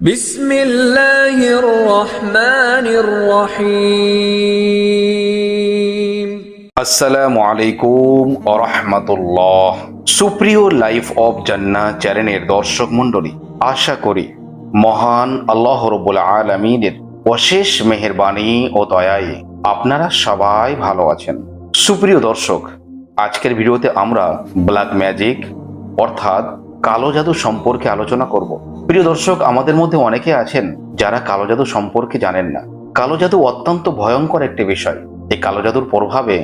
বিসমিল্লাহির রহমানির রহিম আসসালামু আলাইকুম রাহমাতুল্লাহ। সুপ্রিয় লাইফ অব জান্না চ্যানেলের দর্শক মণ্ডলী, আশা করি মহান আল্লাহ রব্বুল আলামিনের অশেষ মেহেরবানি ও দয়ায় আপনারা সবাই ভালো আছেন। সুপ্রিয় দর্শক, আজকের ভিডিওতে আমরা ব্ল্যাক ম্যাজিক অর্থাৎ কালো জাদু সম্পর্কে আলোচনা করব। প্রিয় দর্শক, আমাদের মধ্যে অনেকে আছেন যারা কালো জাদু সম্পর্কে জানেন না। কালো জাদু অত্যন্ত ভয়ঙ্কর একটি বিষয়। এই কালো জাদুর প্রভাবে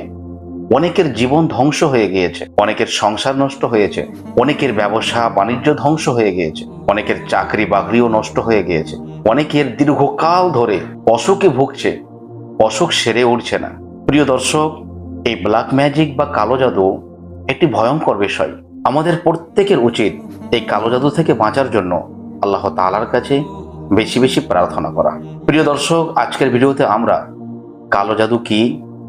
অনেকের জীবন ধ্বংস হয়ে গিয়েছে, অনেকের সংসার নষ্ট হয়েছে, অনেকের ব্যবসা, বাণিজ্য ধ্বংস হয়ে গিয়েছে, অনেকের চাকরি বাকরিও নষ্ট হয়ে গিয়েছে, অনেকের দীর্ঘকাল ধরে অসুখে ভুগছে, অসুখ সেরে উঠছে না। প্রিয় দর্শক, এই ব্ল্যাক ম্যাজিক বা কালো জাদু একটি ভয়ঙ্কর বিষয়। আমাদের প্রত্যেকের উচিত এই কালো জাদু থেকে বাঁচার জন্য আল্লাহ তালার কাছে বেশি বেশি প্রার্থনা করা। প্রিয় দর্শক, আজকের ভিডিওতে আমরা কালো জাদু কি?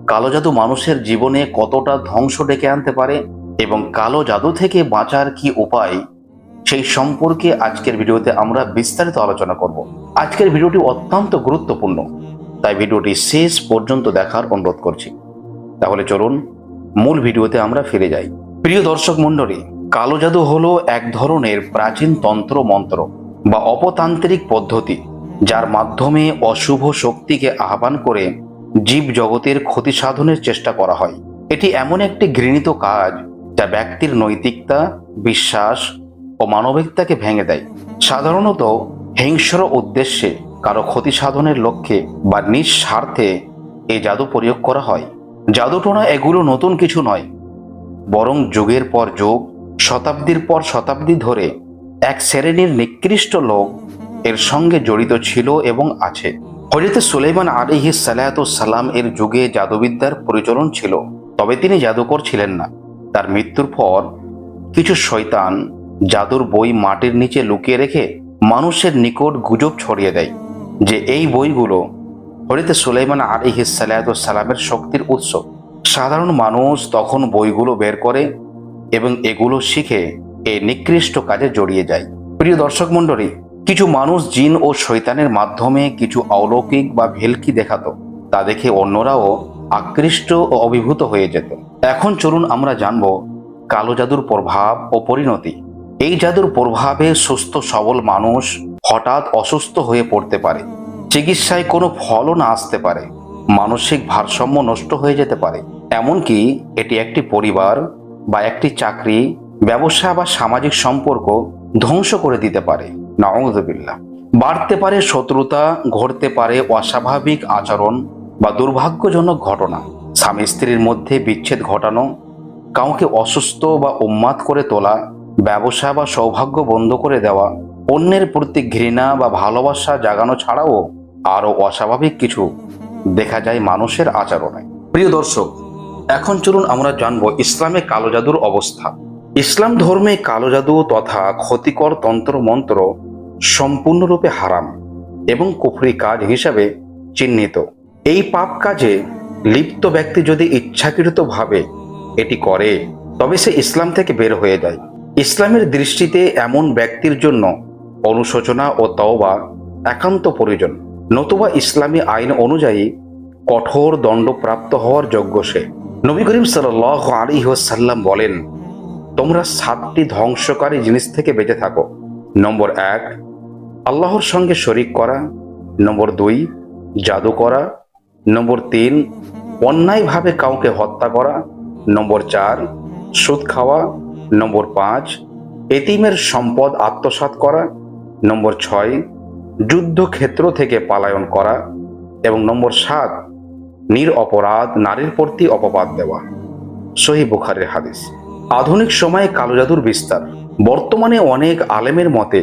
কালো জাদু মানুষের জীবনে কতটা ধ্বংস ডেকে আনতে পারে এবং কালো জাদু থেকে বাঁচার কি উপায়, সেই সম্পর্কে আজকের ভিডিওতে আমরা বিস্তারিত আলোচনা করব। আজকের ভিডিওটি অত্যন্ত গুরুত্বপূর্ণ, তাই ভিডিওটি শেষ পর্যন্ত দেখার অনুরোধ করছি। তাহলে চলুন, মূল ভিডিওতে আমরা ফিরে যাই। প্রিয় দর্শক মণ্ডলী, কালো জাদু হলো এক ধরনের প্রাচীন তন্ত্র মন্ত্র বা অপতান্ত্রিক পদ্ধতি, যার মাধ্যমে অশুভ শক্তিকে আহ্বান করে জীব জগতের ক্ষতি সাধনের চেষ্টা করা হয়। এটি এমন একটি ঘৃণিত কাজ, যা ব্যক্তির নৈতিকতা, বিশ্বাস ও মানবিকতাকে ভেঙে দেয়। সাধারণত হিংস্র উদ্দেশ্যে কারও ক্ষতি সাধনের লক্ষ্যে বা নিজ স্বার্থে এই জাদু প্রয়োগ করা হয়। জাদুটোনা এগুলো নতুন কিছু নয়, বরং যুগের পর যুগ, শতাব্দীর পর শতাব্দী ধরে এক শ্রেণির নিকৃষ্ট লোক এর সঙ্গে জড়িত ছিল এবং আছে। হজরত সুলাইমান আলিহি সালাম এর যুগে জাদুবিদ্যার পরিচলন ছিল, তবে তিনি জাদুকর ছিলেন না। তার মৃত্যুর পর কিছু শয়তান জাদুর বই মাটির নিচে লুকিয়ে রেখে মানুষের নিকট গুজব ছড়িয়ে দেয় যে এই বইগুলো হরিত সুলাইমান আলিহি সালামের শক্তির উৎস। সাধারণ মানুষ তখন বইগুলো বের করে এবং এগুলো শিখে এই নিকৃষ্ট কাজে জড়িয়ে যায়। প্রিয় দর্শক মণ্ডলী, কিছু মানুষ জিন ও শৈতানের মাধ্যমে কিছু অলৌকিক বা ভেলকি দেখাতো, তা দেখে অন্যরাও আকৃষ্ট ও অভিভূত হয়ে যেত। এখন চলুন আমরা জানব কালো জাদুর প্রভাব ও পরিণতি। এই জাদুর প্রভাবে সুস্থ সবল মানুষ হঠাৎ অসুস্থ হয়ে পড়তে পারে। চিকিৎসায় কোনো ফলও না আসতে পারে। মানসিক ভারসাম্য নষ্ট হয়ে যেতে পারে। এমনকি এটি একটি পরিবার বা একটি চাকরি ব্যবসা বা সামাজিক সম্পর্ক ধ্বংস করে দিতে পারে। নাউজবিল্লা বাড়তে পারে শত্রুতা, ঘটতে পারে অস্বাভাবিক আচরণ বা দুর্ভাগ্যজনক ঘটনা। স্বামী স্ত্রীর মধ্যে বিচ্ছেদ ঘটানো, কাউকে অসুস্থ বা উন্মাদ করে তোলা, ব্যবসা বা সৌভাগ্য বন্ধ করে দেওয়া, অন্যের প্রতি ঘৃণা বা ভালোবাসা জাগানো ছাড়াও আরও অস্বাভাবিক কিছু দেখা যায় মানুষের আচরণে। প্রিয় দর্শক, এখন চলুন আমরা জানব ইসলামে কালো জাদুর অবস্থা। ইসলাম ধর্মে কালো জাদু তথা ক্ষতিকর তন্ত্র মন্ত্র সম্পূর্ণরূপে হারাম এবং কুফরি কাজ হিসাবে চিহ্নিত। এই পাপ কাজে লিপ্ত ব্যক্তি যদি ইচ্ছাকৃতভাবে এটি করে, তবে সে ইসলাম থেকে বের হয়ে যায়। ইসলামের দৃষ্টিতে এমন ব্যক্তির জন্য অনুশোচনা ও তওবা একান্ত প্রয়োজন। নতুবা ইসলামী আইন অনুযায়ী কঠোর দণ্ডপ্রাপ্ত হওয়ার যোগ্য সে। নবী করিম সাল আলী সাল্লাম বলেন তোমরা সাতটি ধ্বংসকারী জিনিস থেকে বেঁচে থাকো। নম্বর এক, আল্লাহর সঙ্গে শরিক করা। নম্বর দুই, জাদু করা। নম্বর তিন, অন্যায়ভাবে কাউকে হত্যা করা। নম্বর চার, সুদ খাওয়া। নম্বর পাঁচ, এতিমের সম্পদ আত্মসাৎ করা। নম্বর ছয়, যুদ্ধক্ষেত্র থেকে পালায়ন করা। এবং নম্বর সাত নির অপরাধ নারীর প্রতি অপবাদ দেওয়া। সহি বুখারের হাদিস। আধুনিক সময়ে কালো জাদুর বিস্তার। বর্তমানে অনেক আলেমের মতে,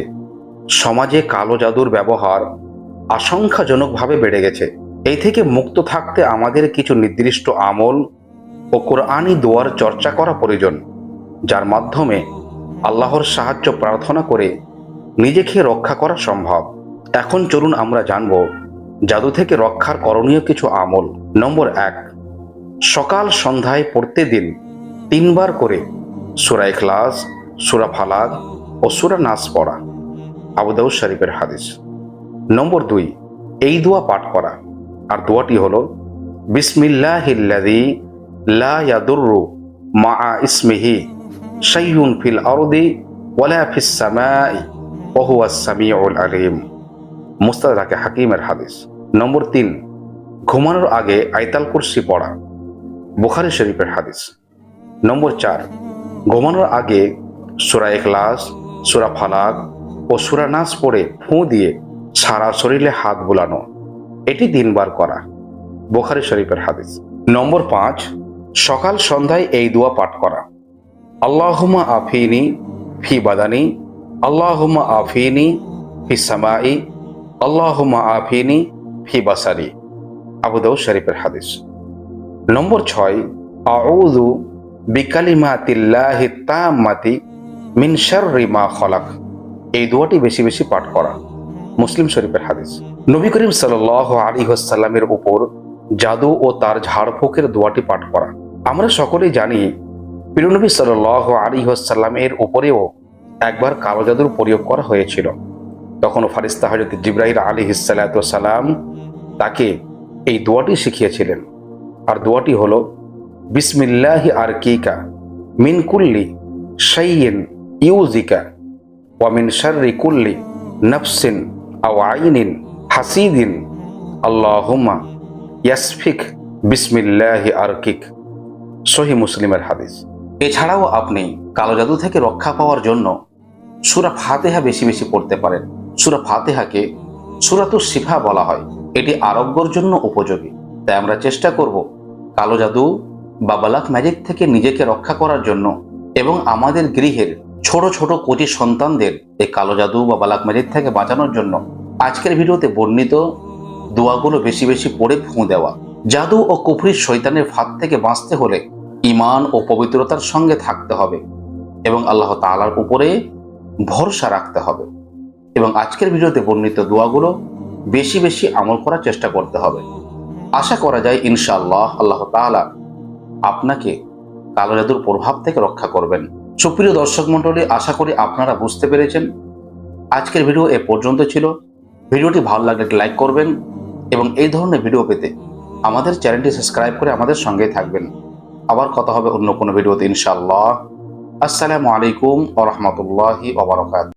সমাজে কালো জাদুর ব্যবহার আশঙ্কাজনকভাবে বেড়ে গেছে। এই থেকে মুক্ত থাকতে আমাদের কিছু নির্দিষ্ট আমল ও কোরআনি দোয়ার চর্চা করা প্রয়োজন, যার মাধ্যমে আল্লাহর সাহায্য প্রার্থনা করে নিজেকে রক্ষা করা সম্ভব। এখন চলুন আমরা জানব জাদু থেকে রক্ষার করণীয় কিছু আমল। নম্বর এক, সকাল সন্ধ্যায় পড়তে দিন তিনবার করে সুরা ইখলাস, সুরা ফালাক ও সুরা নাস পড়া। আবুদাউদ শরীফের হাদিস। নম্বর দুই, এই দোয়া পাঠ করা। আর দোয়াটি হলো, বিসমিল্লাহিল্লাযী লা ইয়াদুররু মা ইসমিহি শাইউন ফিল আরদি সামাই আলিম। মুস্তাদরাকে হাকিমের হাদিস। নম্বর তিন, ঘুমানোর আগে আয়তাল কুরসি পড়া। বুখারি শরীফের হাদিস। নম্বর চার ঘুমানোর আগে সুরা এখলাস সুরা ফালাক ও সুরা নাচ পড়ে ফুঁ দিয়ে সারা শরীরে হাত বুলানো। এটি তিনবার করা। বোখারি শরীফের হাদিস। নম্বর পাঁচ, সকাল সন্ধ্যায় এই দোয়া পাঠ করা। আল্লাহুমা আফিনি ফি বাদানি আল্লাহুমা আফিনি ফি সামাই আল্লাহুমা আফিনি ফি বাসারি। আবু দাউদ শরীফের হাদিস। নম্বর ছয়, আউযু বিকালিমাতিল্লাহি তাম্মাতি মিন শাররি মা খলাক। এই দোয়াটি বেশি বেশি পাঠ করা। মুসলিম শরীফের হাদিস। নবী করিম সাল্লাহ আলী সাল্লামের উপর জাদু ও তার ঝাড়ফুঁকের দোয়াটি পাঠ করা। আমরা সকলেই জানি প্রিয়নবী সাল্লাহ আলী সাল্লামের উপরেও একবার কালো জাদুর প্রয়োগ করা হয়েছিল। তখন ফারিস্তা হজরত জিব্রাহিল আলী সালাম তাকে এই দোয়াটি শিখিয়েছিলেন। আর দোয়াটি হলো বিসমিল্লাহি আর কিকা মিন কুল্লি শাইয়িন ইউজিকা ওয়া মিন শাররি কুল্লি নফসিন আও আইনিন হাসিদিন। আল্লাহুম্মা ইয়াসফিক বিসমিল্লাহি আরকিক। সহি মুসলিমের হাদিস। এছাড়াও আপনি কালো জাদু থেকে রক্ষা পাওয়ার জন্য সুরা ফাতেহা বেশি বেশি পড়তে পারেন। সুরা ফাতেহাকে সুরাতু শিফা বলা হয়। এটি আরোগ্যর জন্য উপযোগী। তাই আমরা চেষ্টা করব কালো জাদু বা বালাক ম্যাজিক থেকে নিজেকে রক্ষা করার জন্য এবং আমাদের গৃহের ছোট ছোট কোটি সন্তানদের এই কালো জাদু বা বালাক ম্যাজিক থেকে বাঁচানোর জন্য আজকের ভিডিওতে বর্ণিত দোয়াগুলো বেশি বেশি পড়ে ফুঁ দেওয়া। জাদু ও কুফরির শৈতানের ফাঁদ থেকে বাঁচতে হলে ইমান ও পবিত্রতার সঙ্গে থাকতে হবে এবং আল্লাহ তাআলার উপরে ভরসা রাখতে হবে। এবং আজকের ভিডিওতে বর্ণিত দোয়াগুলো বেশি বেশি আমল করার চেষ্টা করতে হবে। আশা করা যায় ইনশাআল্লাহ আল্লাহ তাআলা আপনাকে কালো জাদুর প্রভাব থেকে রক্ষা করবেন। সুপ্রিয় দর্শক মণ্ডলী, আশা করি আপনারা বুঝতে পেরেছেন। আজকের ভিডিও এ পর্যন্ত ছিল। ভিডিওটি ভালো লাগলে লাইক করবেন এবং এই ধরনের ভিডিও পেতে আমাদের চ্যানেলটি সাবস্ক্রাইব করে আমাদের সঙ্গে থাকবেন। আবার কথা হবে অন্য কোনো ভিডিওতে, ইনশাআল্লাহ। আসসালামু আলাইকুম ওয়া রাহমাতুল্লাহি